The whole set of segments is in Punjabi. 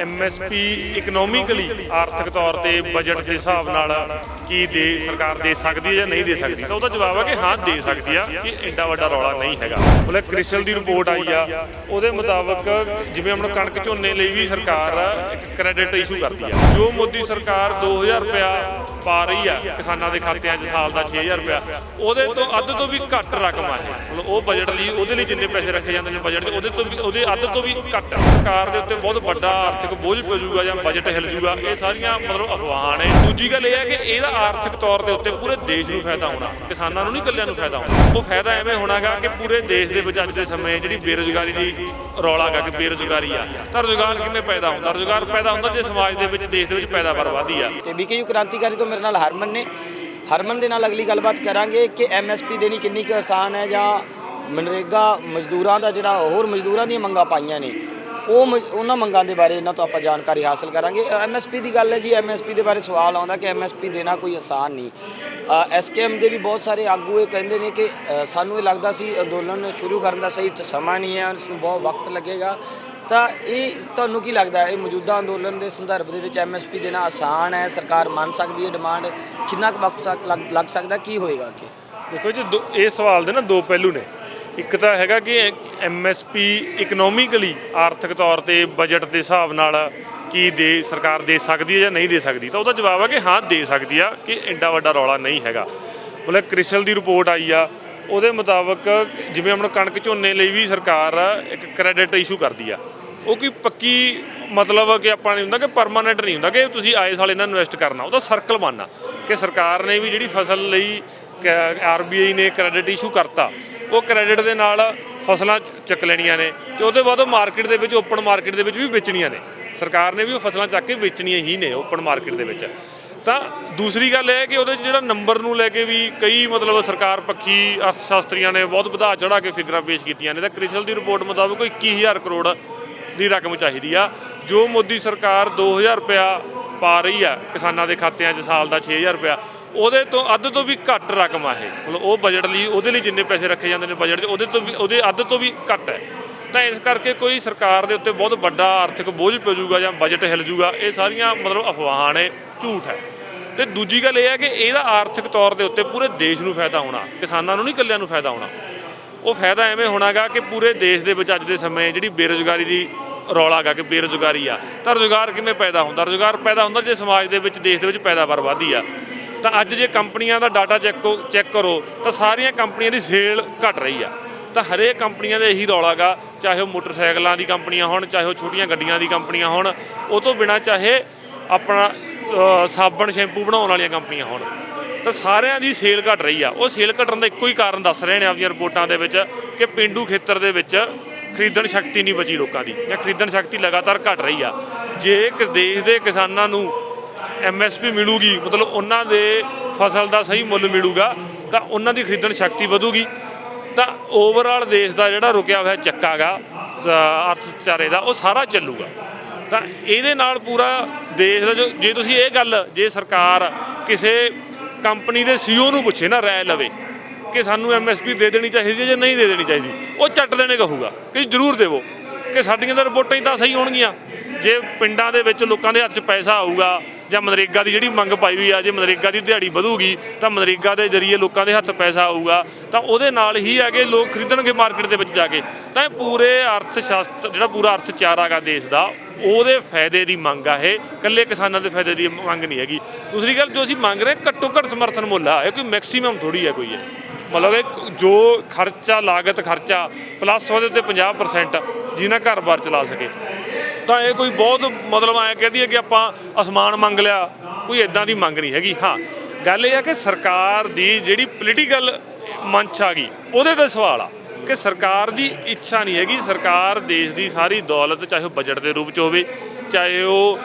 ਐਮਐਸਪੀ ਇਕਨੋਮਿਕਲੀ ਆਰਥਿਕ ਤੌਰ ਤੇ ਬਜਟ ਦੇ ਹਿਸਾਬ ਨਾਲ ਕੀ ਦੇ ਸਰਕਾਰ ਦੇ ਸਕਦੀ ਹੈ ਜਾਂ ਨਹੀਂ ਦੇ ਸਕਦੀ? ਤਾਂ ਉਹਦਾ ਜਵਾਬ ਹੈ ਕਿ ਹਾਂ, ਦੇ ਸਕਦੀ ਆ ਕਿ ਐਡਾ ਵੱਡਾ ਰੌਲਾ ਨਹੀਂ ਹੈਗਾ। ਮਤਲਬ ਕ੍ਰਿਸਲ ਦੀ ਰਿਪੋਰਟ ਆਈ ਆ, ਉਹਦੇ ਮੁਤਾਬਕ ਜਿਵੇਂ ਹੁਣ ਕਣਕ ਝੋਨੇ ਲਈ ਵੀ ਸਰਕਾਰ ਇੱਕ ਕ੍ਰੈਡਿਟ ਇਸ਼ੂ ਕਰਦੀ ਆ। ਜੋ ਮੋਦੀ ਸਰਕਾਰ 2000 ਰੁਪਇਆ ਪਾ ਰਹੀ ਆ ਕਿਸਾਨਾਂ ਦੇ ਖਾਤਿਆਂ 'ਚ ਸਾਲ ਦਾ 6000 ਰੁਪਇਆ, ਉਹਦੇ ਤੋਂ ਅੱਧ ਤੋਂ ਵੀ ਘੱਟ ਰਕਮ ਆ ਇਹ। ਮਤਲਬ ਉਹ ਬਜਟ ਲਈ ਉਹਦੇ ਲਈ ਜਿੰਨੇ ਪੈਸੇ ਰੱਖੇ ਜਾਂਦੇ ਨੇ ਬਜਟ 'ਚ ਉਹਦੇ ਤੋਂ ਵੀ ਉਹਦੇ ਅੱਧ ਤੋਂ ਵੀ ਘੱਟ ਸਰਕਾਰ ਦੇ ਉੱਤੇ ਬਹੁਤ ਵੱਡਾ ਆਰਥਿਕ ਬੋਝ ਪੈ ਜਾਊਗਾ ਜਾਂ ਬਜਟ ਹਿੱਲ ਜਾਊਗਾ, ਇਹ ਸਾਰੀਆਂ ਮਤਲਬ ਅਫਵਾਹਾਂ ਨੇ। ਦੂਜੀ ਗੱਲ ਇਹ ਹੈ ਕਿ ਇਹਦਾ ਆਰਥਿਕ ਤੌਰ ਦੇ ਉੱਤੇ ਪੂਰੇ ਦੇਸ਼ ਨੂੰ ਫਾਇਦਾ ਹੋਣਾ, ਕਿਸਾਨਾਂ ਨੂੰ ਨਹੀਂ, ਇਕੱਲਿਆਂ ਨੂੰ ਫਾਇਦਾ ਹੋਣਾ। ਉਹ ਫਾਇਦਾ ਐਵੇਂ ਹੋਣਾਗਾ ਕਿ ਪੂਰੇ ਦੇਸ਼ ਦੇ ਵਿੱਚ ਅੱਜ ਦੇ ਸਮੇਂ ਜਿਹੜੀ ਬੇਰੁਜ਼ਗਾਰੀ ਦੀ ਰੌਲਾਗਾ ਕਿ ਬੇਰੁਜ਼ਗਾਰੀ ਆ, ਤਾਂ ਰੁਜ਼ਗਾਰ ਕਿਵੇਂ ਪੈਦਾ ਹੁੰਦਾ? ਰੁਜ਼ਗਾਰ ਪੈਦਾ ਹੁੰਦਾ ਜੇ ਸਮਾਜ ਦੇ ਵਿੱਚ, ਦੇਸ਼ ਦੇ ਵਿੱਚ ਪੈਦਾਵਾਰ ਵਧਦੀ ਆ। ਤੇ ਬੀਕੇਯੂ ਕ੍ਰਾਂਤੀਕਾਰੀ ਤੋਂ ਮੇਰੇ ਨਾਲ ਹਰਮਨ ਨੇ। ਹਰਮਨ ਦੇ ਨਾਲ ਅਗਲੀ ਗੱਲਬਾਤ ਕਰਾਂਗੇ ਕਿ ਐਮਐਸਪੀ ਦੇਣੀ ਕਿੰਨੀ ਕੁ ਆਸਾਨ ਹੈ ਜਾਂ ਮਨਰੇਗਾ ਮਜ਼ਦੂਰਾਂ ਦਾ ਜਿਹੜਾ, ਹੋਰ ਮਜ਼ਦੂਰਾਂ ਦੀਆਂ ਮੰਗਾਂ ਪਾਈਆਂ ਨੇ। ਉਹ ਮ- ਉਹਨਾਂ ਮੰਗਾਂ ਦੇ ਬਾਰੇ ਇਹਨਾਂ ਤੋਂ ਆਪਾਂ ਜਾਣਕਾਰੀ ਹਾਸਲ ਕਰਾਂਗੇ। ਐਮਐਸਪੀ ਦੀ ਗੱਲ ਹੈ ਜੀ ਐਮਐਸਪੀ ਦੇ ਬਾਰੇ ਸਵਾਲ ਆਉਂਦਾ ਕਿ ਐਮਐਸਪੀ ਦੇਣਾ ਕੋਈ ਆਸਾਨ ਨਹੀਂ। ਐਸਕੇਐਮ ਦੇ ਵੀ ਬਹੁਤ ਸਾਰੇ ਆਗੂ ਇਹ ਕਹਿੰਦੇ ਨੇ ਕਿ ਅ, ਸਾਨੂੰ ਇਹ ਲੱਗਦਾ ਸੀ ਅੰਦੋਲਨ ਸ਼ੁਰੂ ਕਰਨ ਦਾ ਸਹੀ ਸਮਾਂ ਨਹੀਂ ਹੈ ਇਸ ਨੂੰ ਬਹੁਤ ਵਕਤ ਲੱਗੇਗਾ। ਤਾਂ ਇਹ ਤੁਹਾਨੂੰ ਕੀ ਲੱਗਦਾ ਹੈ ਇਹ ਮੌਜੂਦਾ ਅੰਦੋਲਨ ਦੇ ਸੰਦਰਭ ਦੇ ਵਿੱਚ ਐਮਐਸਪੀ ਦੇਣਾ ਆਸਾਨ ਹੈ? ਸਰਕਾਰ ਮੰਨ ਸਕਦੀ ਹੈ ਡਿਮਾਂਡ? ਕਿੰਨਾ ਕੁ ਵਕਤ ਸਕ- ਲੱਗ- ਲੱਗ ਸਕਦਾ? ਕੀ ਹੋਏਗਾ ਅੱਗੇ? ਦੇਖੋ ਜੀ ਦੋ- ਇਹ ਸਵਾਲ ਦੇ ਨਾ ਦੋ ਪਹਿਲੂ ਨੇ। ਇੱਕ ਤਾਂ ਹੈਗਾ ਕਿ ਐਮਐਸਪੀ ਇਕਨੋਮਿਕਲੀ ਆਰਥਿਕ ਤੌਰ ਤੇ ਬਜਟ ਦੇ ਹਿਸਾਬ ਨਾਲ ਕੀ ਦੇ ਸਰਕਾਰ ਦੇ ਸਕਦੀ ਹੈ ਜਾਂ ਨਹੀਂ ਦੇ ਸਕਦੀ, ਤਾਂ ਉਹਦਾ ਜਵਾਬ ਹੈ ਕਿ ਹਾਂ, ਦੇ ਸਕਦੀ ਆ ਕਿ ਐਡਾ ਵੱਡਾ ਰੌਲਾ ਨਹੀਂ ਹੈਗਾ। ਮਤਲਬ ਕ੍ਰਿਸਲ ਦੀ ਰਿਪੋਰਟ ਆਈ ਆ, ਉਹਦੇ ਮੁਤਾਬਕ ਜਿਵੇਂ ਆਪਣਾ ਕਣਕ ਝੋਨੇ ਲਈ ਵੀ ਸਰਕਾਰ ਇੱਕ ਕ੍ਰੈਡਿਟ ਇਸ਼ੂ ਕਰਦੀ ਆ। ਉਹ ਕੋਈ ਪੱਕੀ ਮਤਲਬ ਕਿ ਆਪਾਂ ਨਹੀਂ ਹੁੰਦਾ ਕਿ ਪਰਮਾਨੈਂਟ ਨਹੀਂ ਹੁੰਦਾ ਕਿ ਤੁਸੀਂ ਆਏ ਸਾਲ ਇਹਨਾਂ ਇਨਵੈਸਟ ਕਰਨਾ ਉਹਦਾ ਸਰਕਲ ਬਣਨਾ। ਕਿ ਸਰਕਾਰ ਨੇ ਵੀ ਜਿਹੜੀ ਫਸਲ ਲਈ ਆਰਬੀਆਈ ਨੇ ਕ੍ਰੈਡਿਟ ਇਸ਼ੂ ਕਰਤਾ ਉਹ ਕ੍ਰੈਡਿਟ ਦੇ ਨਾਲ ਫਸਲਾਂ ਚੱਕ ਲੈਣੀਆਂ ਨੇ ਤੇ ਉਹਦੇ ਬਾਅਦ ਉਹ ਮਾਰਕੀਟ ਦੇ ਵਿੱਚ ਓਪਨ ਮਾਰਕੀਟ ਦੇ ਵਿੱਚ ਵੀ ਵੇਚਣੀਆਂ ਨੇ। ਸਰਕਾਰ ਨੇ ਵੀ ਉਹ ਫਸਲਾਂ ਚੱਕ ਕੇ ਵੇਚਣੀਆਂ ਹੀ ਨੇ ਓਪਨ ਮਾਰਕੀਟ ਦੇ ਵਿੱਚ। ਤਾਂ ਦੂਸਰੀ ਗੱਲ ਇਹ ਹੈ ਕਿ ਉਹਦੇ 'ਚ ਜਿਹੜਾ ਨੰਬਰ ਨੂੰ ਲੈ ਕੇ ਵੀ ਕਈ ਮਤਲਬ ਸਰਕਾਰ ਪੱਖੀ ਅਰਥਸ਼ਾਸਤਰੀਆਂ ਨੇ ਬਹੁਤ ਵਧਾ ਚੜਾ ਕੇ ਫਿਗਰਾਂ ਪੇਸ਼ ਕੀਤੀਆਂ ਨੇ। ਤਾਂ ਕ੍ਰਿਸਲ ਦੀ ਰਿਪੋਰਟ ਮੁਤਾਬਕ ਕੋਈ 21000 ਕਰੋੜ ਦੀ ਰਕਮ ਚਾਹੀਦੀ ਆ। ਜੋ ਮੋਦੀ ਸਰਕਾਰ 2000 ਰੁਪਇਆ ਪਾ ਰਹੀ ਆ ਕਿਸਾਨਾਂ ਦੇ ਖਾਤਿਆਂ 'ਚ ਸਾਲ ਦਾ 6000 ਰੁਪਇਆ ਉਹਦੇ ਤੋਂ ਅੱਧ ਤੋਂ ਵੀ ਘੱਟ ਰਕਮ ਆ ਇਹ। ਮਤਲਬ ਉਹ ਬਜਟ ਲਈ, ਉਹਦੇ ਲਈ ਜਿੰਨੇ ਪੈਸੇ ਰੱਖੇ ਜਾਂਦੇ ਨੇ ਬਜਟ 'ਚ, ਉਹਦੇ ਤੋਂ ਵੀ, ਉਹਦੇ ਅੱਧ ਤੋਂ ਵੀ ਘੱਟ ਹੈ। ਤਾਂ ਇਸ ਕਰਕੇ ਕੋਈ ਸਰਕਾਰ ਦੇ ਉੱਤੇ ਬਹੁਤ ਵੱਡਾ ਆਰਥਿਕ ਬੋਝ ਪੈ ਜਾਊਗਾ ਜਾਂ ਬਜਟ ਹਿੱਲ ਜਾਊਗਾ, ਇਹ ਸਾਰੀਆਂ ਮਤਲਬ ਅਫਵਾਹਾਂ ਨੇ, ਝੂਠ ਹੈ। ਤੇ ਦੂਜੀ ਗੱਲ ਇਹ ਹੈ ਕਿ ਇਹਦਾ ਆਰਥਿਕ ਤੌਰ ਦੇ ਉੱਤੇ ਪੂਰੇ ਦੇਸ਼ ਨੂੰ ਫਾਇਦਾ ਹੋਣਾ, ਕਿਸਾਨਾਂ ਨੂੰ ਨਹੀਂ, ਇਕੱਲਿਆਂ ਨੂੰ ਫਾਇਦਾ ਹੋਣਾ। ਉਹ ਫਾਇਦਾ ਐਵੇਂ ਹੋਣਾਗਾ ਕਿ ਪੂਰੇ ਦੇਸ਼ ਦੇ ਵਿੱਚ ਅੱਜ ਦੇ ਸਮੇਂ ਜਿਹੜੀ ਬੇਰੁਜ਼ਗਾਰੀ ਦੀ ਰੌਲਾ ਗਾ ਕਿ ਬੇਰੁਜ਼ਗਾਰੀ ਆ, ਤਾਂ ਰੁਜ਼ਗਾਰ ਕਿਵੇਂ ਪੈਦਾ ਹੁੰਦਾ? ਰੁਜ਼ਗਾਰ ਪੈਦਾ ਹੁੰਦਾ ਜੇ ਸਮਾਜ ਦੇ ਵਿੱਚ, ਦੇਸ਼ ਦੇ ਵਿੱਚ ਪੈਦਾਵਾਰ ਵਧਦੀ ਆ। ਤਾਂ ਅੱਜ ਜੇ ਕੰਪਨੀਆਂ ਦਾ ਡਾਟਾ ਚੈੱਕ ਚੈੱਕ ਕਰੋ, ਤਾਂ ਸਾਰੀਆਂ ਕੰਪਨੀਆਂ ਦੀ ਸੇਲ ਘਟ ਰਹੀ ਆ। ਤਾਂ ਹਰੇਕ ਕੰਪਨੀਆਂ ਦਾ ਇਹੀ ਰੌਲਾ ਗਾ, ਚਾਹੇ ਉਹ ਮੋਟਰਸਾਈਕਲਾਂ ਦੀ ਕੰਪਨੀਆਂ ਹੋਣ, ਚਾਹੇ ਉਹ ਛੋਟੀਆਂ ਗੱਡੀਆਂ ਦੀ ਕੰਪਨੀਆਂ ਹੋਣ, ਉਹ ਤੋਂ ਬਿਨਾ ਚਾਹੇ ਆਪਣਾ ਸਾਬਣ, ਸ਼ੈਂਪੂ ਬਣਾਉਣ ਵਾਲੀਆਂ ਕੰਪਨੀਆਂ ਹੋਣ। ਤਾਂ ਸਾਰਿਆਂ ਦੀ ਸੇਲ ਘਟ ਰਹੀ ਆ। ਉਹ ਸੇਲ ਘਟਣ ਦਾ ਇੱਕੋ ਹੀ ਕਾਰਨ ਦੱਸ ਰਹੇ ਨੇ ਆਪਣੀਆਂ ਰਿਪੋਰਟਾਂ ਦੇ ਵਿੱਚ ਕਿ ਪਿੰਡੂ ਖੇਤਰ ਦੇ ਵਿੱਚ ਖਰੀਦਣ ਸ਼ਕਤੀ ਨਹੀਂ ਬਚੀ ਲੋਕਾਂ ਦੀ, ਜਾਂ ਖਰੀਦਣ ਸ਼ਕਤੀ ਲਗਾਤਾਰ ਘਟ ਰਹੀ ਆ। ਜੇ ਇੱਕ ਦੇਸ਼ ਦੇ ਕਿਸਾਨਾਂ ਨੂੰ ਐਮਐਸਪੀ ਮਿਲੂਗੀ, ਮਤਲਬ ਉਹਨਾਂ ਦੇ ਫਸਲ ਦਾ ਸਹੀ ਮੁੱਲ ਮਿਲੂਗਾ, ਤਾਂ ਉਹਨਾਂ ਦੀ ਖਰੀਦਣ ਸ਼ਕਤੀ ਵਧੂਗੀ। ਤਾਂ ਓਵਰਆਲ ਦੇਸ਼ ਦਾ ਜਿਹੜਾ ਰੁਕਿਆ ਹੋਇਆ ਚੱਕਾਗਾ ਅਰਥਚਾਰੇ ਦਾ, ਉਹ ਸਾਰਾ ਚੱਲੂਗਾ। ਤਾਂ ਇਹਦੇ ਨਾਲ ਪੂਰਾ ਦੇਸ਼ ਦਾ ਜੋ, ਜੇ ਤੁਸੀਂ ਇਹ ਗੱਲ, ਜੇ ਸਰਕਾਰ ਕਿਸੇ ਕੰਪਨੀ ਦੇ ਸੀਓ ਨੂੰ ਪੁੱਛੇ ਨਾ, ਰਾਏ ਲਵੇ, ਕਿ ਸਾਨੂੰ ਐਮਐਸਪੀ ਦੇ ਦੇਣੀ ਚਾਹੀਦੀ ਹੈ ਜਾਂ ਨਹੀਂ ਦੇ ਦੇਣੀ ਚਾਹੀਦੀ, ਉਹ ਚੱਟ ਦੇਣੇ ਕਹੂਗਾ, ਕਿ ਜ਼ਰੂਰ ਦੇਵੋ, ਕਿ ਸਾਡੀਆਂ ਤਾਂ ਰਿਪੋਰਟਾਂ ਹੀ ਤਾਂ ਸਹੀ ਹੋਣਗੀਆਂ। ਜੇ ਪਿੰਡਾਂ ਦੇ ਵਿੱਚ ਲੋਕਾਂ ਦੇ ਹੱਥ 'ਚ ਪੈਸਾ ਆਊਗਾ ਜਾਂ ਮਨਰੇਗਾ ਦੀ ਜਿਹੜੀ ਮੰਗ ਪਾਈ ਹੋਈ ਆ, ਜੇ ਮਨਰੇਗਾ ਦੀ ਦਿਹਾੜੀ ਵਧੂਗੀ, ਤਾਂ ਮਨਰੇਗਾ ਦੇ ਜ਼ਰੀਏ ਲੋਕਾਂ ਦੇ ਹੱਥ ਪੈਸਾ ਆਊਗਾ। ਤਾਂ ਉਹਦੇ ਨਾਲ ਹੀ ਹੈਗੇ ਲੋਕ ਖਰੀਦਣਗੇ ਮਾਰਕੀਟ ਦੇ ਵਿੱਚ ਜਾ ਕੇ। ਤਾਂ ਇਹ ਪੂਰੇ ਅਰਥ ਸ਼ਾਸਤਰ ਜਿਹੜਾ ਪੂਰਾ ਅਰਥ ਗਾ ਦੇਸ਼ ਦਾ, ਉਹਦੇ ਫਾਇਦੇ ਦੀ ਮੰਗ ਆ ਇਹ। ਇਕੱਲੇ ਕਿਸਾਨਾਂ ਦੇ ਫਾਇਦੇ ਦੀ ਮੰਗ ਨਹੀਂ ਹੈਗੀ। ਦੂਸਰੀ ਗੱਲ, ਜੋ ਅਸੀਂ ਮੰਗ ਰਹੇ, ਘੱਟੋ ਘੱਟ ਸਮਰਥਨ ਮੁੱਲ ਆ। ਇਹ ਕੋਈ ਮੈਕਸਿਮਮ ਥੋੜੀ ਹੈ ਕੋਈ ਹੈ ਮਤਲਬ ਕਿ, ਜੋ ਖਰਚਾ, ਲਾਗਤ ਖਰਚਾ ਪਲੱਸ ਉਹਦੇ ਤੇ 50% ਜਿਹਨਾਂ ਘਰ-ਬਾਰ ਚਲਾ ਸਕੇ। ਤਾਂ ਇਹ ਕੋਈ ਬਹੁਤ ਮਤਲਬ ਐ ਕਹਦੀ ਹੈ ਕਿ ਆਪਾਂ ਅਸਮਾਨ ਮੰਗ ਲਿਆ, ਕੋਈ ਇਦਾਂ ਦੀ ਮੰਗ ਨਹੀਂ ਹੈਗੀ। ਹਾਂ, ਗੱਲ ਇਹ ਆ ਕਿ ਸਰਕਾਰ ਦੀ ਜਿਹੜੀ ਪੋਲੀਟੀਕਲ ਮੰਚ ਆ ਗਈ, ਉਹਦੇ ਤੇ ਸਵਾਲ ਆ ਕਿ ਸਰਕਾਰ ਦੀ ਇੱਛਾ ਨਹੀਂ ਹੈਗੀ, ਸਰਕਾਰ ਦੇਸ਼ ਦੀ ਸਾਰੀ ਦੌਲਤ ਚਾਹੇ ਉਹ ਬਜਟ ਦੇ ਰੂਪ ਚ ਹੋਵੇ, ਚਾਹੇ ਉਹ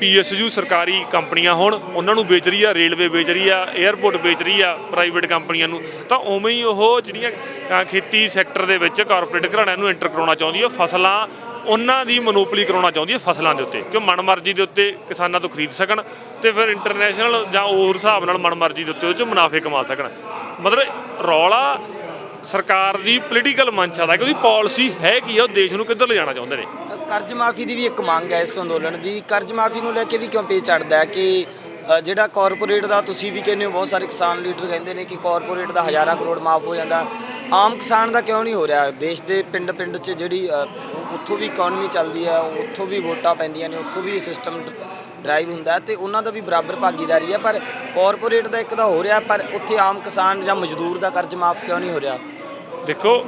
ਪੀਐਸਯੂ ਸਰਕਾਰੀ ਕੰਪਨੀਆਂ ਹੋਣ, ਉਹਨਾਂ ਨੂੰ ਵੇਚ ਰਹੀ ਆ, ਰੇਲਵੇ ਵੇਚ ਰਹੀ ਆ 에ਅਰਪੋਰਟ ਵੇਚ ਰਹੀ ਆ ਪ੍ਰਾਈਵੇਟ ਕੰਪਨੀਆਂ ਨੂੰ, ਤਾਂ ਉਵੇਂ ਹੀ ਉਹ ਜਿਹੜੀਆਂ ਖੇਤੀ ਸੈਕਟਰ ਦੇ ਵਿੱਚ ਕਾਰਪੋਰੇਟ ਘਰਾਣਿਆਂ ਨੂੰ ਐਂਟਰ ਕਰਾਉਣਾ ਚਾਹੁੰਦੀ ਹੈ ਫਸਲਾਂ ਉਹਨਾਂ ਦੀ ਮੋਨੋਪੋਲੀ ਕਰਾਉਣਾ ਚਾਹੁੰਦੀ ਹੈ ਫਸਲਾਂ ਦੇ ਉੱਤੇ ਕਿ ਉਹ ਮਨਮਰਜ਼ੀ ਦੇ ਉੱਤੇ ਕਿਸਾਨਾਂ ਤੋਂ ਖਰੀਦ ਸਕਣ ਤੇ ਫਿਰ ਇੰਟਰਨੈਸ਼ਨਲ ਜਾਂ ਹੋਰ ਹਿਸਾਬ ਨਾਲ ਮਨਮਰਜ਼ੀ ਦੇ ਉੱਤੇ ਉਹ 'ਚ ਮੁਨਾਫੇ ਕਮਾ ਸਕਣ। ਮਤਲਬ ਰੌਲਾ ਸਰਕਾਰ ਦੀ ਪੋਲੀਟੀਕਲ ਮੰਸ਼ਾ ਦਾ ਕਿ ਉਹਦੀ ਪਾਲਿਸੀ ਹੈ ਕੀ ਆ, ਉਹ ਦੇਸ਼ ਨੂੰ ਕਿੱਧਰ ਲਿਜਾਣਾ ਚਾਹੁੰਦੇ ਨੇ? ਕਰਜ਼ ਮਾਫੀ ਦੀ ਵੀ ਇੱਕ ਮੰਗ ਹੈ ਇਸ ਅੰਦੋਲਨ ਦੀ। ਕਰਜ਼ ਮਾਫੀ ਨੂੰ ਲੈ ਕੇ ਵੀ ਕਿਉਂ ਪੇ ਚੜਦਾ ਹੈ ਕਿ ਜਿਹੜਾ ਕਾਰਪੋਰੇਟ ਦਾ ਤੁਸੀਂ ਵੀ ਕਹਿੰਦੇ ਹੋ, ਬਹੁਤ ਸਾਰੇ ਕਿਸਾਨ ਲੀਡਰ ਕਹਿੰਦੇ ਨੇ ਕਿ ਕਾਰਪੋਰੇਟ ਦਾ ਹਜ਼ਾਰਾਂ ਕਰੋੜ ਮਾਫ ਹੋ ਜਾਂਦਾ। ਆਮ ਕਿਸਾਨ ਦਾ ਕਿਉਂ ਨਹੀਂ ਹੋ ਰਿਹਾ? ਦੇਸ਼ ਦੇ ਪਿੰਡ ਪਿੰਡ 'ਚ ਜਿਹੜੀ ਉੱਥੋਂ ਵੀ ਇਕਨੋਮੀ ਚੱਲਦੀ ਹੈ ਉੱਥੋਂ ਵੀ ਵੋਟਾਂ ਪੈਂਦੀਆਂ ਨੇ ਉੱਥੋਂ ਵੀ ਸਿਸਟਮ ਡਰਾਈਵ ਹੁੰਦਾ ਹੈ ਤੇ ਉਹਨਾਂ ਦਾ ਵੀ ਬਰਾਬਰ ਭਾਗੀਦਾਰੀ ਹੈ ਪਰ ਕਾਰਪੋਰੇਟ ਦਾ ਇੱਕ ਦਾ ਹੋ ਰਿਹਾ ਪਰ ਉੱਥੇ ਆਮ ਕਿਸਾਨ ਜਾਂ ਮਜ਼ਦੂਰ ਦਾ ਕਰਜ਼ ਮਾਫ ਕਿਉਂ ਨਹੀਂ ਹੋ ਰਿਹਾ? ਦੇਖੋ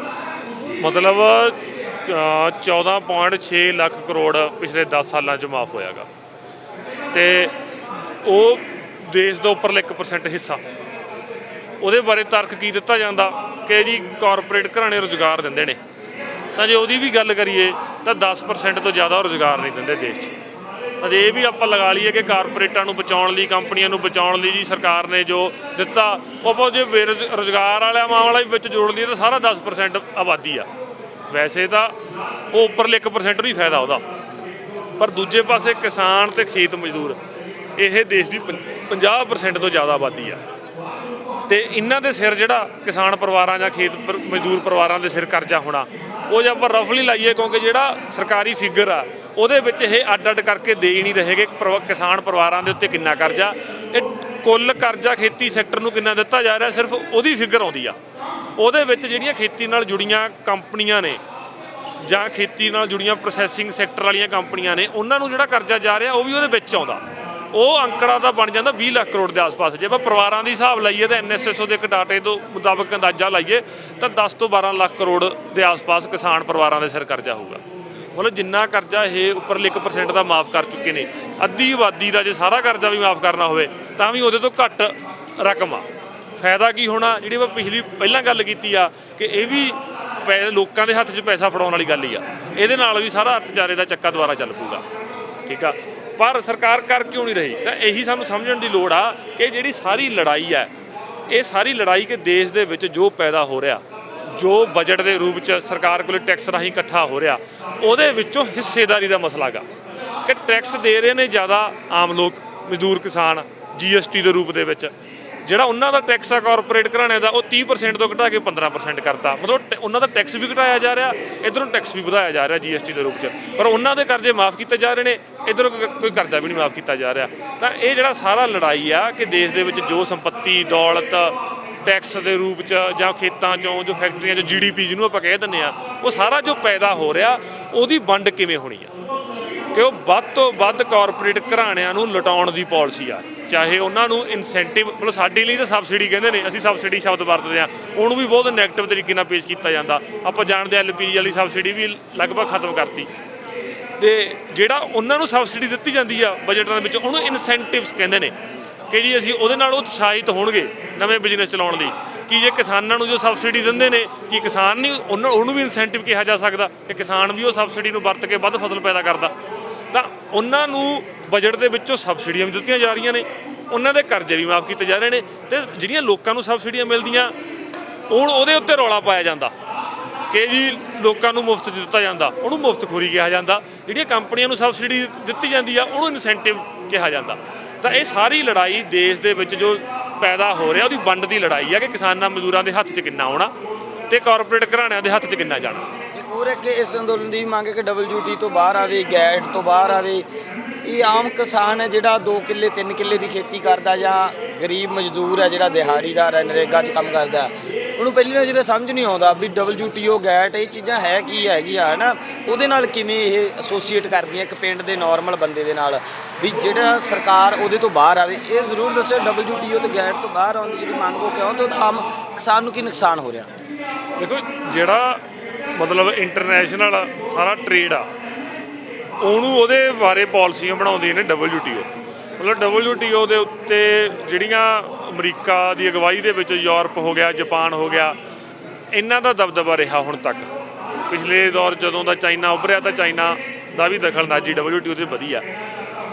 ਮਤਲਬ ਅ, 14.6 ਲੱਖ ਕਰੋੜ ਪਿਛਲੇ 10 ਸਾਲਾਂ 'ਚ ਮਾਫ ਹੋਇਆਗਾ। ਤੇ ਉਹ ਦੇਸ਼ ਦਾ ਉੱਪਰਲਾ 1% ਹਿੱਸਾ। ਉਹਦੇ ਬਾਰੇ ਤਰਕ ਕੀ ਦਿੱਤਾ ਜਾਂਦਾ ਕਿ ਜੀ ਕਾਰਪੋਰੇਟ ਘਰਾਣੇ ਰੁਜ਼ਗਾਰ ਦਿੰਦੇ ਨੇ। ਤਾਂ ਜੇ ਉਹਦੀ ਵੀ ਗੱਲ ਕਰੀਏ ਤਾਂ 10% ਤੋਂ ਜ਼ਿਆਦਾ ਉਹ ਰੁਜ਼ਗਾਰ ਨਹੀਂ ਦਿੰਦੇ ਦੇਸ਼ 'ਚ। ਤਾਂ ਜੇ ਇਹ ਵੀ ਆਪਾਂ ਲਗਾ ਲਈਏ ਕਿ ਕਾਰਪੋਰੇਟਾਂ ਨੂੰ ਬਚਾਉਣ ਲਈ, ਕੰਪਨੀਆਂ ਨੂੰ ਬਚਾਉਣ ਲਈ ਜੀ ਸਰਕਾਰ ਨੇ ਜੋ ਦਿੱਤਾ, ਉਹ ਆਪਾਂ ਜੇ ਬੇਰੁਜ਼ਗਾਰ ਵਾਲਾ ਮਾਮਲਾ ਵੀ ਵਿੱਚ ਜੋੜ ਲਈਏ ਤਾਂ ਸਾਰਾ 10% ਆਬਾਦੀ ਆ। ਵੈਸੇ ਤਾਂ ਉਹ ਉੱਪਰਲੇ 1% ਨੂੰ ਹੀ ਫਾਇਦਾ ਉਹਦਾ। ਪਰ ਦੂਜੇ ਪਾਸੇ ਕਿਸਾਨ ਤੇ ਖੇਤ ਮਜ਼ਦੂਰ, ਇਹ ਦੇਸ਼ ਦੀ ਪੰ- 50% ਤੋਂ ਜ਼ਿਆਦਾ ਆਬਾਦੀ ਆ। ਤੇ ਇਹਨਾਂ ਦੇ ਸਿਰ ਜਿਹੜਾ ਕਿਸਾਨ ਪਰਿਵਾਰਾਂ ਜਾਂ ਖੇਤ ਪਰ- ਮਜ਼ਦੂਰ ਪਰਿਵਾਰਾਂ ਦੇ ਸਿਰ ਕਰਜ਼ਾ ਹੋਣਾ, ਉਹ ਜੇ ਆਪਾਂ ਰਫਲੀ ਲਾਈਏ ਕਿਉਂਕਿ ਜਿਹੜਾ ਸਰਕਾਰੀ ਫਿਗਰ ਆ, ਉਹਦੇ ਵਿੱਚ ਇਹ ਅੱਡ ਅੱਡ ਕਰਕੇ ਦੇ ਹੀ ਨਹੀਂ ਰਹੇਗੇ ਪਰਿਵਾ- ਕਿਸਾਨ ਪਰਿਵਾਰਾਂ ਦੇ ਉੱਤੇ ਕਿੰਨਾ ਕਰਜ਼ਾ, ਇਹ ਕੁੱਲ ਕਰਜ਼ਾ ਖੇਤੀ ਸੈਕਟਰ ਨੂੰ ਕਿੰਨਾ ਦਿੱਤਾ ਜਾ ਰਿਹਾ, ਸਿਰਫ ਉਹਦੀ ਫਿਗਰ ਆਉਂਦੀ ਆ। ਉਹਦੇ ਵਿੱਚ ਜਿਹੜੀਆਂ ਖੇਤੀ ਨਾਲ ਜੁੜੀਆਂ ਕੰਪਨੀਆਂ ਨੇ, ਜਾਂ ਖੇਤੀ ਨਾਲ ਜੁੜੀਆਂ ਪ੍ਰੋਸੈਸਿੰਗ ਸੈਕਟਰ ਵਾਲੀਆਂ ਕੰਪਨੀਆਂ ਨੇ, ਉਹਨਾਂ ਨੂੰ ਜਿਹੜਾ ਕਰਜ਼ਾ ਜਾ ਰਿਹਾ, ਉਹ ਵੀ ਉਹਦੇ ਵਿੱਚ ਆਉਂਦਾ। ਉਹ ਅੰਕੜਾ ਤਾਂ ਬਣ ਜਾਂਦਾ 20 ਲੱਖ ਕਰੋੜ ਦੇ ਆਸ-ਪਾਸ। ਜੇ ਆਪਾਂ ਪਰਿਵਾਰਾਂ ਦੀ ਹਿਸਾਬ ਲਾਈਏ ਤਾਂ ਐਨਐਸਐਸਓ ਦੇ ਇੱਕ ਡਾਟੇ ਤੋਂ ਮੁਤਾਬਕ ਅੰਦਾਜ਼ਾ ਲਾਈਏ ਤਾਂ 10 ਤੋਂ 12 ਲੱਖ ਕਰੋੜ ਦੇ ਆਸ-ਪਾਸ ਕਿਸਾਨ ਪਰਿਵਾਰਾਂ ਦੇ ਸਿਰ ਕਰਜ਼ਾ ਹੋਊਗਾ। ਮਤਲਬ ਜਿੰਨਾ ਕਰਜ਼ਾ ਇਹ ਉੱਪਰਲੇ 1% ਦਾ ਮਾਫ ਕਰ ਚੁੱਕੇ ਨੇ, ਅੱਧੀ ਆਬਾਦੀ ਦਾ ਜੇ ਸਾਰਾ ਕਰਜ਼ਾ ਵੀ ਮਾਫ ਕਰਨਾ ਹੋਵੇ, ਤਾਂ ਵੀ ਉਹਦੇ ਤੋਂ ਘੱਟ ਰਕਮ ਆ। ਫਾਇਦਾ ਕੀ ਹੋਣਾ? ਜਿਹੜੀ ਆਪਾਂ ਪਿਛਲੀ ਪਹਿਲਾਂ ਗੱਲ ਕੀਤੀ ਆ ਕਿ ਇਹ ਵੀ ਪੈ- ਲੋਕਾਂ ਦੇ ਹੱਥ 'ਚ ਪੈਸਾ ਫੜਾਉਣ ਵਾਲੀ ਗੱਲ ਹੀ ਆ। ਇਹਦੇ ਨਾਲ ਵੀ ਸਾਰਾ ਅਰਥਚਾਰੇ ਦਾ ਚੱਕਾ ਦੁਬਾਰਾ ਚੱਲ ਪੂਗਾ ਠੀਕ ਆ? ਪਰ ਸਰਕਾਰ ਕਰ ਕਿਉਂ ਨਹੀਂ ਰਹੀ? ਤਾਂ ਇਹੀ ਸਾਨੂੰ ਸਮਝਣ ਦੀ ਲੋੜ ਆ ਕਿ ਜਿਹੜੀ ਸਾਰੀ ਲੜਾਈ ਹੈ, ਇਹ ਸਾਰੀ ਲੜਾਈ ਕਿ ਦੇਸ਼ ਦੇ ਵਿੱਚ ਜੋ ਪੈਦਾ ਹੋ ਰਿਹਾ, ਜੋ ਬਜਟ ਦੇ ਰੂਪ 'ਚ ਸਰਕਾਰ ਕੋਲ ਟੈਕਸ ਰਾਹੀਂ ਇਕੱਠਾ ਹੋ ਰਿਹਾ, ਉਹਦੇ ਵਿੱਚੋਂ ਹਿੱਸੇਦਾਰੀ ਦਾ ਮਸਲਾ ਗਾ ਕਿ ਟੈਕਸ ਦੇ ਰਹੇ ਨੇ ਜ਼ਿਆਦਾ ਆਮ ਲੋਕ, ਮਜ਼ਦੂਰ ਕਿਸਾਨ ਜੀਐਸਟੀ ਦੇ ਰੂਪ ਦੇ ਵਿੱਚ। ਜਿਹੜਾ ਉਹਨਾਂ ਦਾ ਟੈਕਸ ਆ ਕਾਰਪੋਰੇਟ ਘਰਾਣੇ ਦਾ, ਉਹ 30% ਤੋਂ ਘਟਾ ਕੇ 15% ਕਰਤਾ। ਮਤਲਬ ਟ- ਉਹਨਾਂ ਦਾ ਟੈਕਸ ਵੀ ਘਟਾਇਆ ਜਾ ਰਿਹਾ, ਇਧਰੋਂ ਟੈਕਸ ਵੀ ਵਧਾਇਆ ਜਾ ਰਿਹਾ ਜੀਐਸਟੀ ਦੇ ਰੂਪ 'ਚ। ਪਰ ਉਹਨਾਂ ਦੇ ਕਰਜ਼ੇ ਮਾਫ ਕੀਤੇ ਜਾ ਰਹੇ ਨੇ, ਇਧਰੋਂ ਕੋਈ ਕਰਜ਼ਾ ਵੀ ਨਹੀਂ ਮਾਫ ਕੀਤਾ ਜਾ ਰਿਹਾ। ਤਾਂ ਇਹ ਜਿਹੜਾ ਸਾਰਾ ਲੜਾਈ ਆ ਕਿ ਦੇਸ਼ ਦੇ ਵਿੱਚ ਜੋ ਸੰਪਤੀ, ਦੌਲਤ ਟੈਕਸ ਦੇ ਰੂਪ 'ਚ ਜਾਂ ਖੇਤਾਂ 'ਚੋਂ, ਜੋ ਫੈਕਟਰੀਆਂ 'ਚ ਜੀਡੀਪੀ ਜਿਹਨੂੰ ਆਪਾਂ ਕਹਿ ਦਿੰਦੇ ਆ, ਉਹ ਸਾਰਾ ਜੋ ਪੈਦਾ ਹੋ ਰਿਹਾ, ਉਹਦੀ ਵੰਡ ਕਿਵੇਂ ਹੋਣੀ ਆ? ਕਿ ਉਹ ਵੱਧ ਤੋਂ ਵੱਧ ਕਾਰਪੋਰੇਟ ਘਰਾਣਿਆਂ ਨੂੰ ਲਟਾਉਣ ਦੀ ਪਾਲਿਸੀ ਆ। ਚਾਹੇ ਉਹਨਾਂ ਨੂੰ ਇਨਸੈਂਟਿਵ ਮਤਲਬ ਸਾਡੇ ਲਈ ਤਾਂ ਸਬਸਿਡੀ ਕਹਿੰਦੇ ਨੇ, ਅਸੀਂ ਸਬਸਿਡੀ ਸ਼ਬਦ ਵਰਤਦੇ ਆ ਉਹਨੂੰ ਵੀ ਬਹੁਤ ਨੈਗੇਟਿਵ ਤਰੀਕੇ ਨਾਲ ਪੇਸ਼ ਕੀਤਾ ਜਾਂਦਾ। ਆਪਾਂ ਜਾਣਦੇ ਐਲਪੀਜੀ ਵਾਲੀ ਸਬਸਿਡੀ ਵੀ ਲਗਭਗ ਖਤਮ ਕਰਤੀ। ਤੇ ਜਿਹੜਾ ਉਹਨਾਂ ਨੂੰ ਸਬਸਿਡੀ ਦਿੱਤੀ ਜਾਂਦੀ ਆ ਬਜਟਾਂ ਦੇ ਵਿੱਚ, ਉਹਨੂੰ ਇਨਸੈਂਟਿਵਸ ਕਹਿੰਦੇ ਨੇ। ਕਿ ਜੀ ਅਸੀਂ ਉਹਦੇ ਨਾਲ ਉਤਸ਼ਾਹਿਤ ਹੋਣਗੇ ਨਵੇਂ ਬਿਜ਼ਨਸ ਚਲਾਉਣ ਲਈ। ਕਿ ਜੇ ਕਿਸਾਨਾਂ ਨੂੰ ਜੋ ਸਬਸਿਡੀ ਦਿੰਦੇ ਨੇ, ਕਿ ਕਿਸਾਨ ਨਹੀਂ, ਉਹਨਾਂ, ਉਹਨੂੰ ਵੀ ਇਨਸੈਂਟਿਵ ਕਿਹਾ ਜਾ ਸਕਦਾ। ਕਿ ਕਿਸਾਨ ਵੀ ਉਹ ਸਬਸਿਡੀ ਨੂੰ ਵਰਤ ਕੇ ਵੱਧ ਫਸਲ ਪੈਦਾ ਕਰਦਾ। ਤਾਂ ਉਹਨਾਂ ਨੂੰ ਬਜਟ ਦੇ ਵਿੱਚੋਂ ਸਬਸਿਡੀਆਂ ਵੀ ਦਿੱਤੀਆਂ ਜਾ ਰਹੀਆਂ ਨੇ। ਉਹਨਾਂ ਦੇ ਕਰਜ਼ੇ ਵੀ ਮਾਫ ਕੀਤੇ ਜਾ ਰਹੇ ਨੇ ਤੇ ਜਿਹੜੀਆਂ ਲੋਕਾਂ ਨੂੰ ਸਬਸਿਡੀਆਂ ਮਿਲਦੀਆਂ ਉਹ ਉਹਦੇ ਉੱਤੇ ਰੌਲਾ ਪਾਇਆ ਜਾਂਦਾ। ਕਿ ਜੀ ਲੋਕਾਂ ਨੂੰ ਮੁਫਤ ਦਿੱਤਾ ਜਾਂਦਾ, ਉਹਨੂੰ ਮੁਫਤਖੋਰੀ ਕਿਹਾ ਜਾਂਦਾ। ਜਿਹੜੀਆਂ ਕੰਪਨੀਆਂ ਨੂੰ ਸਬਸਿਡੀ ਦਿੱਤੀ ਜਾਂਦੀ ਆ, ਉਹਨੂੰ ਇਨਸੈਂਟਿਵ ਕਿਹਾ ਜਾਂਦਾ। ਤਾਂ ਇਹ ਸਾਰੀ ਲੜਾਈ ਦੇਸ਼ ਦੇ ਵਿੱਚ ਜੋ ਪੈਦਾ ਹੋ ਰਿਹਾ, ਉਹਦੀ ਵੰਡ ਦੀ ਲੜਾਈ ਆ ਕਿ ਕਿਸਾਨਾਂ ਮਜ਼ਦੂਰਾਂ ਦੇ ਹੱਥ 'ਚ ਕਿੰਨਾ ਆਉਣਾ ਤੇ ਕਾਰਪੋਰੇਟ ਘਰਾਣਿਆਂ ਦੇ ਹੱਥ 'ਚ ਕਿੰਨਾ ਜਾਣਾ। ਇੱਕ ਹੋਰ ਹੈ ਕਿ ਇਸ ਅੰਦੋਲਨ ਦੀ ਵੀ ਮੰਗ ਹੈ ਕਿ WTO ਤੋਂ ਬਾਹਰ ਆਵੇ, ਗੈਟ ਤੋਂ ਬਾਹਰ ਆਵੇ। ਇਹ ਆਮ ਕਿਸਾਨ ਹੈ ਜਿਹੜਾ 2 ਕਿੱਲੇ 3 ਕਿੱਲੇ ਦੀ ਖੇਤੀ ਕਰਦਾ ਜਾਂ ਗਰੀਬ ਮਜ਼ਦੂਰ ਹੈ ਜਿਹੜਾ ਦਿਹਾੜੀਦਾਰ ਹੈ, ਨਰੇਗਾ 'ਚ ਕੰਮ ਕਰਦਾ। ਉਹਨੂੰ ਪਹਿਲੀ ਨਜ਼ਰੇ ਸਮਝ ਨਹੀਂ ਆਉਂਦਾ ਵੀ WTO ਗੈਟ, ਇਹ ਚੀਜ਼ਾਂ ਹੈ ਕੀ ਹੈਗੀਆਂ, ਹਨਾ? ਉਹਦੇ ਨਾਲ ਕਿਵੇਂ ਇਹ ਐਸੋਸੀਏਟ ਕਰਦੀਆਂ ਇੱਕ ਪਿੰਡ ਦੇ ਨਾਰਮਲ ਬੰਦੇ ਦੇ ਨਾਲ? ਵੀ ਜਿਹੜਾ ਸਰਕਾਰ ਉਹਦੇ ਤੋਂ ਬਾਹਰ ਆਵੇ, ਇਹ ਜ਼ਰੂਰ ਦੱਸਿਓ WTO ਤੇ ਗੈਟ ਤੋਂ ਬਾਹਰ ਆਉਣ ਦੀ ਜਿਹੜੀ ਮੰਗ ਉਹ ਕਿਉਂ, ਤੇ ਆਮ ਕਿਸਾਨ ਨੂੰ ਕੀ ਨੁਕਸਾਨ ਹੋ ਰਿਹਾ? ਦੇਖੋ, ਜਿਹੜਾ ਮਤਲਬ ਇੰਟਰਨੈਸ਼ਨਲ ਸਾਰਾ ਟ੍ਰੇਡ ਆ, ਉਹਨੂੰ ਉਹਦੇ ਬਾਰੇ ਪਾਲਿਸੀਆਂ ਬਣਾਉਂਦੇ ਨੇ WTO ਮਤਲਬ WTO ਦੇ ਉੱਤੇ ਜਿਹੜੀਆਂ ਅਮਰੀਕਾ ਦੀ ਅਗਵਾਈ ਦੇ ਵਿੱਚ ਯੂਰਪ ਹੋ ਗਿਆ, ਜਾਪਾਨ ਹੋ ਗਿਆ, ਇਹਨਾਂ ਦਾ ਦਬਦਬਾ ਰਿਹਾ ਹੁਣ ਤੱਕ। ਪਿਛਲੇ ਦੌਰ ਜਦੋਂ ਦਾ ਚਾਈਨਾ ਉੱਭਰਿਆ ਤਾਂ ਚਾਈਨਾ ਦਾ ਵੀ ਦਖਲਅੰਦਾਜ਼ੀ WTO ਤੇ ਵਧੀਆ।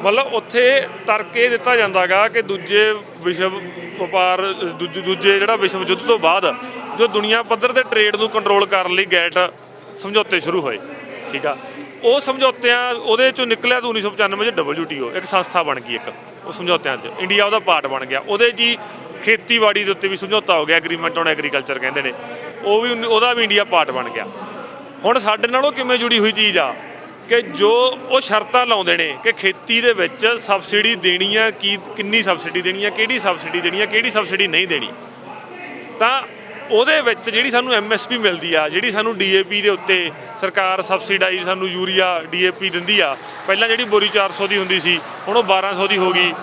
ਮਤਲਬ ਉੱਥੇ ਤਰਕ ਇਹ ਦਿੱਤਾ ਜਾਂਦਾਗਾ ਕਿ ਦੂਜੇ ਵਿਸ਼ਵ ਵਪਾਰ, ਦੂਜੇ ਦੂਜੇ ਜਿਹੜਾ ਵਿਸ਼ਵ ਯੁੱਧ ਤੋਂ ਬਾਅਦ ਜੋ ਦੁਨੀਆ ਪੱਧਰ ਤੇ ਟ੍ਰੇਡ ਨੂੰ ਕੰਟਰੋਲ ਕਰਨ ਲਈ ਗੈਟ ਸਮਝੌਤੇ ਸ਼ੁਰੂ ਹੋਏ, ਠੀਕ ਆ? ਉਹ ਸਮਝੌਤਿਆਂ ਉਹਦੇ ਚੋਂ ਨਿਕਲਿਆ ਤਾਂ 1995 ਚ WTO ਇੱਕ ਸੰਸਥਾ ਬਣ ਗਈ ਇੱਕ। ਉਹ ਸਮਝੌਤਿਆਂ 'ਚ। ਇੰਡੀਆ ਉਹਦਾ ਪਾਰਟ ਬਣ ਗਿਆ। ਉਹਦੇ 'ਚ ਹੀ ਖੇਤੀਬਾੜੀ ਦੇ ਉੱਤੇ ਵੀ ਸਮਝੌਤਾ ਹੋ ਗਿਆ ਐਗਰੀਮੈਂਟ ਔਨ ਐਗਰੀਕਲਚਰ ਕਹਿੰਦੇ ਨੇ। ਉਹ ਵੀ ਉਹਦਾ ਵੀ ਇੰਡੀਆ ਪਾਰਟ ਬਣ ਗਿਆ। ਹੁਣ ਸਾਡੇ ਨਾਲ ਉਹ ਕਿਵੇਂ ਜੁੜੀ ਹੋਈ ਚੀਜ਼ ਆ? ਕਿ ਜੋ ਉਹ ਸ਼ਰਤਾਂ ਲਾਉਂਦੇ ਨੇ ਕਿ ਖੇਤੀ ਦੇ ਵਿੱਚ ਸਬਸਿਡੀ ਦੇਣੀ ਆ, ਕੀ ਕਿੰਨੀ ਸਬਸਿਡੀ ਦੇਣੀ ਆ, ਕਿਹੜੀ ਸਬਸਿਡੀ ਦੇਣੀ ਆ, ਕਿਹੜੀ ਸਬਸਿਡੀ ਨਹੀਂ ਦੇਣੀ। ਤਾਂ ਉਹਦੇ ਵਿੱਚ ਜਿਹੜੀ ਸਾਨੂੰ ਐਮਐਸਪੀ ਮਿਲਦੀ ਆ, ਜਿਹੜੀ ਸਾਨੂੰ ਡੀਏਪੀ ਦੇ ਉੱਤੇ ਸਰਕਾਰ ਸਬਸਿਡਾਈਜ਼ ਸਾਨੂੰ ਯੂਰੀਆ ਡੀਏਪੀ ਦਿੰਦੀ ਆ, ਪਹਿਲਾਂ ਜਿਹੜੀ ਬੋਰੀ 400 ਦੀ ਹੁੰਦੀ ਸੀ, ਹੁਣ ਉਹ 1200 ਦੀ ਹੋ ਗਈ।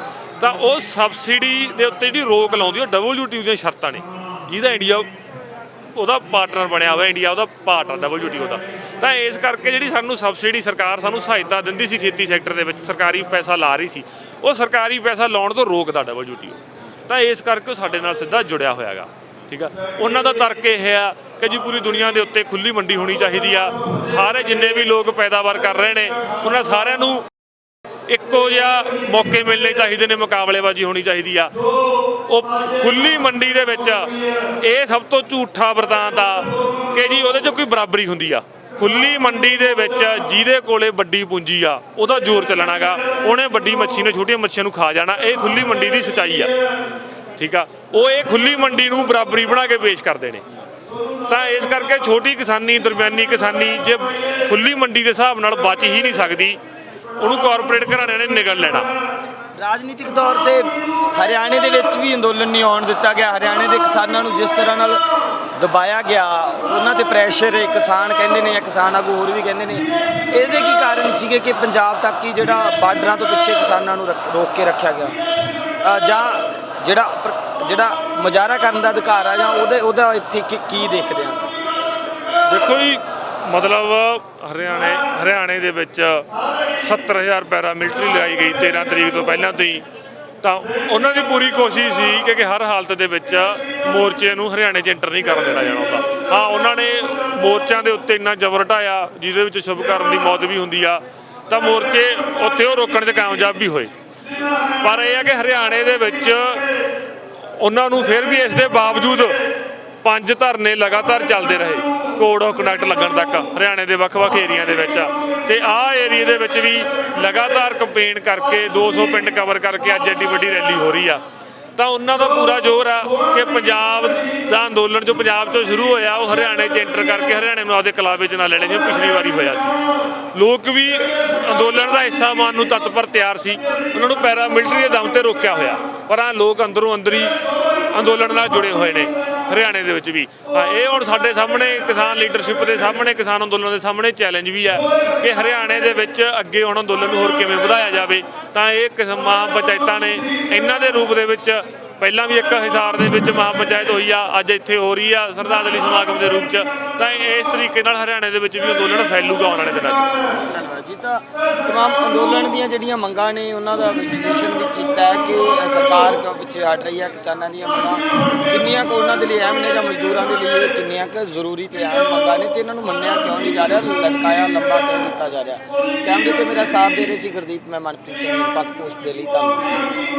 ਤਾਂ ਉਹ ਸਬਸਿਡੀ ਦੇ ਉੱਤੇ ਜਿਹੜੀ ਰੋਕ ਲਾਉਂਦੀ ਉਹ WTO ਦੀਆਂ ਸ਼ਰਤਾਂ ਨੇ। ਜਿਹਦਾ ਇੰਡੀਆ ਉਹਦਾ ਪਾਰਟਨਰ ਬਣਿਆ ਹੋਇਆ, ਇੰਡੀਆ ਉਹਦਾ ਪਾਰਟ ਆ WTO ਦਾ ਤਾਂ ਇਸ ਕਰਕੇ ਜਿਹੜੀ ਸਾਨੂੰ ਸਬਸਿਡੀ ਸਰਕਾਰ ਸਾਨੂੰ ਸਹਾਇਤਾ ਦਿੰਦੀ ਸੀ ਖੇਤੀ ਸੈਕਟਰ ਦੇ ਵਿੱਚ, ਸਰਕਾਰੀ ਪੈਸਾ ਲਾ ਰਹੀ ਸੀ। ਉਹ ਸਰਕਾਰੀ ਪੈਸਾ ਲਾਉਣ ਤੋਂ ਰੋਕਦਾ WTO ਤਾਂ ਇਸ ਕਰਕੇ ਉਹ ਸਾਡੇ ਨਾਲ ਸਿੱਧਾ ਜੁੜਿਆ ਹੋਇਆਗਾ। ਠੀਕ ਆ। ਉਹਨਾਂ ਦਾ ਤਰਕ ਇਹ ਆ ਕਿ ਜੀ ਪੂਰੀ ਦੁਨੀਆ ਦੇ ਉੱਤੇ ਖੁੱਲੀ ਮੰਡੀ ਹੋਣੀ ਚਾਹੀਦੀ ਆ। ਸਾਰੇ ਜਿੰਨੇ ਵੀ ਲੋਕ ਪੈਦਾਵਾਰ ਕਰ ਰਹੇ ਨੇ, ਉਹਨਾਂ ਸਾਰਿਆਂ ਨੂੰ ਇੱਕੋ ਜਿਹਾ ਮੌਕੇ ਮਿਲਣੇ ਚਾਹੀਦੇ ਨੇ, ਮੁਕਾਬਲੇਬਾਜ਼ੀ ਹੋਣੀ ਚਾਹੀਦੀ ਆ। ਉਹ ਖੁੱਲੀ ਮੰਡੀ ਦੇ ਵਿੱਚ ਇਹ ਸਭ ਤੋਂ ਝੂਠਾ ਵਰਤਾਂਤ ਆ ਕਿ ਜੀ ਉਹਦੇ 'ਚ ਕੋਈ ਬਰਾਬਰੀ ਹੁੰਦੀ ਆ। ਖੁੱਲੀ ਮੰਡੀ ਦੇ ਵਿੱਚ ਜਿਹਦੇ ਕੋਲੇ ਵੱਡੀ ਪੂੰਜੀ ਆ, ਉਹਦਾ ਜ਼ੋਰ ਚੱਲਣਾਗਾ। ਉਹਨੇ ਵੱਡੀ ਮੱਛੀ ਨੂੰ, ਛੋਟੀਆਂ ਮੱਛੀਆਂ ਨੂੰ ਖਾ ਜਾਣਾ। ਇਹ ਖੁੱਲੀ ਮੰਡੀ ਦੀ ਸਚਾਈ ਆ। ਠੀਕ ਆ? ਉਹ ਇਹ ਖੁੱਲੀ ਮੰਡੀ ਨੂੰ ਬਰਾਬਰੀ ਬਣਾ ਕੇ ਪੇਸ਼ ਕਰਦੇ ਨੇ। ਤਾਂ ਇਸ ਕਰਕੇ ਛੋਟੀ ਕਿਸਾਨੀ, ਦਰਮਿਆਨੀ ਕਿਸਾਨੀ ਜੇ ਖੁੱਲੀ ਮੰਡੀ ਦੇ ਹਿਸਾਬ ਨਾਲ ਬਚ ਹੀ ਨਹੀਂ ਸਕਦੀ, ਉਹਨੂੰ ਕਾਰਪੋਰੇਟ ਘਰਾਣਿਆਂ ਨੇ ਨਿਗਲ ਲੈਣਾ। ਰਾਜਨੀਤਿਕ ਤੌਰ ਤੇ ਹਰਿਆਣੇ ਦੇ ਵਿੱਚ ਵੀ ਅੰਦੋਲਨ ਨਹੀਂ ਆਉਣ ਦਿੱਤਾ ਗਿਆ। ਹਰਿਆਣੇ ਦੇ ਕਿਸਾਨਾਂ ਨੂੰ ਜਿਸ ਤਰ੍ਹਾਂ ਨਾਲ ਦਬਾਇਆ ਗਿਆ, ਉਹਨਾਂ ਤੇ ਪ੍ਰੈਸ਼ਰ ਹੈ ਕਿਸਾਨ ਕਹਿੰਦੇ ਨੇ ਜਾਂ ਕਿਸਾਨ ਆਗੂ ਹੋਰ ਵੀ ਕਹਿੰਦੇ ਨੇ, ਇਹਦੇ ਕੀ ਕਾਰਨ ਸੀਗੇ ਕਿ ਪੰਜਾਬ ਤੱਕ ਹੀ ਜਿਹੜਾ ਬਾਰਡਰਾਂ ਤੋਂ ਪਿੱਛੇ ਕਿਸਾਨਾਂ ਨੂੰ ਰੱਖ- ਰੋਕ ਕੇ ਰੱਖਿਆ ਗਿਆ? ਜਾਂ ਜਿਹੜਾ ਪ੍ਰ- ਜਿਹੜਾ ਮੁਜ਼ਾਹਰਾ ਕਰਨ ਦਾ ਅਧਿਕਾਰ ਆ ਜਾਂ ਉਹਦੇ ਉਹਦਾ ਇੱਥੇ ਕੀ- ਕੀ ਦੇਖਦੇ ਆ? ਦੇਖੋ ਜੀ, ਮਤਲਬ ਹਰਿਆਣੇ ਹਰਿਆਣੇ ਦੇ ਵਿੱਚ 70000 ਪੈਰਾ ਮਿਲਟਰੀ ਲਗਾਈ ਗਈ 13 ਤਰੀਕ ਤੋਂ ਪਹਿਲਾਂ ਤੋਂ ਹੀ। ਤਾਂ ਉਹਨਾਂ ਦੀ ਪੂਰੀ ਕੋਸ਼ਿਸ਼ ਸੀ ਕਿ ਕਿ ਹਰ ਹਾਲਤ ਦੇ ਵਿੱਚ ਮੋਰਚੇ ਨੂੰ ਹਰਿਆਣੇ 'ਚ ਐਂਟਰ ਨਹੀਂ ਕਰਨ ਦੇਣਾ ਜਾਣਾ ਹੁੰਦਾ। ਹਾਂ, ਉਹਨਾਂ ਨੇ ਮੋਰਚਿਆਂ ਦੇ ਉੱਤੇ ਇੰਨਾ ਜ਼ਬਰ ਢਾਇਆ, ਜਿਹਦੇ ਵਿੱਚ ਸ਼ੁਭਕਰਨ ਦੀ ਮੌਤ ਵੀ ਹੁੰਦੀ ਆ, ਤਾਂ ਮੋਰਚੇ ਉੱਥੇ ਉਹ ਰੋਕਣ 'ਚ ਕਾਮਯਾਬ ਵੀ ਹੋਏ। ਪਰ ਇਹ ਆ ਕਿ ਹਰਿਆਣੇ ਦੇ ਵਿੱਚ ਉਹਨਾਂ ਨੂੰ ਫਿਰ ਵੀ ਇਸ ਦੇ ਬਾਵਜੂਦ ਪੰਜ ਧਰਨੇ ਲਗਾਤਾਰ ਚੱਲਦੇ ਰਹੇ ਕੋਡ ਆਫ ਕੰਡਕਟ ਲੱਗਣ ਤੱਕ, ਹਰਿਆਣੇ ਦੇ ਵੱਖ-ਵੱਖ ਏਰੀਆ ਦੇ ਵਿੱਚ। ਤੇ ਆਹ ਏਰੀਆ ਦੇ ਵਿੱਚ ਵੀ ਲਗਾਤਾਰ ਕੰਪੇਨ ਕਰਕੇ 200 ਪਿੰਡ ਕਵਰ ਕਰਕੇ ਅੱਜ ਐਡੀ ਵੱਡੀ ਰੈਲੀ ਹੋ ਰਹੀ ਆ। ਤਾਂ ਉਹਨਾਂ ਦਾ ਪੂਰਾ ਜ਼ੋਰ ਆ ਕਿ ਪੰਜਾਬ ਦਾ ਅੰਦੋਲਨ ਜੋ ਪੰਜਾਬ ਤੋਂ ਸ਼ੁਰੂ ਹੋਇਆ, ਉਹ ਹਰਿਆਣੇ 'ਚ ਐਂਟਰ ਕਰਕੇ ਹਰਿਆਣੇ ਨੂੰ ਆਪਦੇ ਕਲਾਵੇ 'ਚ ਨਾ ਲੈਣੇ, ਜਿਵੇਂ ਪਿਛਲੀ ਵਾਰੀ ਹੋਇਆ ਸੀ। ਲੋਕ ਵੀ ਅੰਦੋਲਨ ਦਾ ਹਿੱਸਾ ਬਣਨ ਨੂੰ ਤਤਪਰ ਤਿਆਰ ਸੀ। ਉਹਨਾਂ ਨੂੰ ਪੈਰਾ ਮਿਲਟਰੀ ਦੇ ਦਮ ਤੇ ਰੋਕਿਆ ਹੋਇਆ। ਪਰ ਆ ਲੋਕ ਅੰਦਰੋਂ ਅੰਦਰੀ ਅੰਦੋਲਨ ਨਾਲ ਜੁੜੇ ਹੋਏ ਨੇ, ਹਰਿਆਣੇ ਦੇ ਵਿੱਚ ਵੀ। ਹਾਂ, ਇਹ ਹੁਣ ਸਾਡੇ ਸਾਹਮਣੇ ਕਿਸਾਨ ਲੀਡਰਸ਼ਿਪ ਦੇ ਸਾਹਮਣੇ, ਕਿਸਾਨ ਅੰਦੋਲਨ ਦੇ ਸਾਹਮਣੇ ਚੈਲੰਜ ਵੀ ਹੈ ਕਿ ਹਰਿਆਣੇ ਦੇ ਵਿੱਚ ਅੱਗੇ ਹੁਣ ਅੰਦੋਲਨ ਨੂੰ ਹੋਰ ਕਿਵੇਂ ਵਧਾਇਆ ਜਾਵੇ। ਤਾਂ ਇਹ ਕਿਸਮਾਂ ਪੰਚਾਇਤਾਂ ਨੇ, ਇਹਨਾਂ ਦੇ ਰੂਪ ਦੇ ਵਿੱਚ ਪਹਿਲਾਂ ਵੀ ਇੱਕ ਹਿਸਾਰ ਦੇ ਵਿੱਚ ਮਹਾ ਪੰਚਾਇਤ ਹੋਈ ਆ, ਅੱਜ ਇੱਥੇ ਹੋ ਰਹੀ ਆ ਸਰਦਾਰਲੀ ਸਮਾਗਮ ਦੇ ਰੂਪ 'ਚ। ਤਾਂ ਇਸ ਤਰੀਕੇ ਨਾਲ ਹਰਿਆਣੇ ਦੇ ਵਿੱਚ ਵੀ ਅੰਦੋਲਨ ਫੈਲੂਗਾ ਆਉਣ ਵਾਲੇ ਦਿਨਾਂ 'ਚ। ਧੰਨਵਾਦ ਜੀ, ਤਾਂ ਤਮਾਮ ਅੰਦੋਲਨ ਦੀਆਂ ਜਿਹੜੀਆਂ ਮੰਗਾਂ ਨੇ, ਉਹਨਾਂ ਦਾ ਵਿਸ਼ਲੇਸ਼ਣ ਵੀ ਕੀਤਾ ਹੈ ਕਿ ਸਰਕਾਰ ਕਿਉਂ ਪਿੱਛੇ ਹਟ ਰਹੀ ਹੈ ਕਿਸਾਨਾਂ ਦੀਆਂ ਮੰਗਾਂ ਕਿੰਨੀਆਂ ਕੁ ਉਹਨਾਂ ਦੇ ਲਈ ਅਹਿਮ ਨੇ ਜਾਂ ਮਜ਼ਦੂਰਾਂ ਦੇ ਲਈ ਇਹ ਕਿੰਨੀਆਂ ਕੁ ਜ਼ਰੂਰੀ ਤੇ ਅਹਿਮ ਮੰਗਾਂ ਨੇ ਤੇ ਇਹਨਾਂ ਨੂੰ ਮੰਨਿਆ ਕਿਉਂ ਨਹੀਂ ਜਾ ਰਿਹਾ, ਲਟਕਾਇਆ, ਲੰਬਾ ਕਿਉਂ ਦਿੱਤਾ ਜਾ ਰਿਹਾ? ਕੈਮਰੇ ਤੇ ਮੇਰਾ ਸਾਥ ਦੇ ਰਹੇ ਸੀ ਗੁਰਦੀਪ, ਮੈਂ ਮਨਪ੍ਰੀਤ ਸਿੰਘ ਨਿਰਪੱਖ ਪੋਸਟ ਦੇ ਲਈ ਧੰਨਵਾਦ।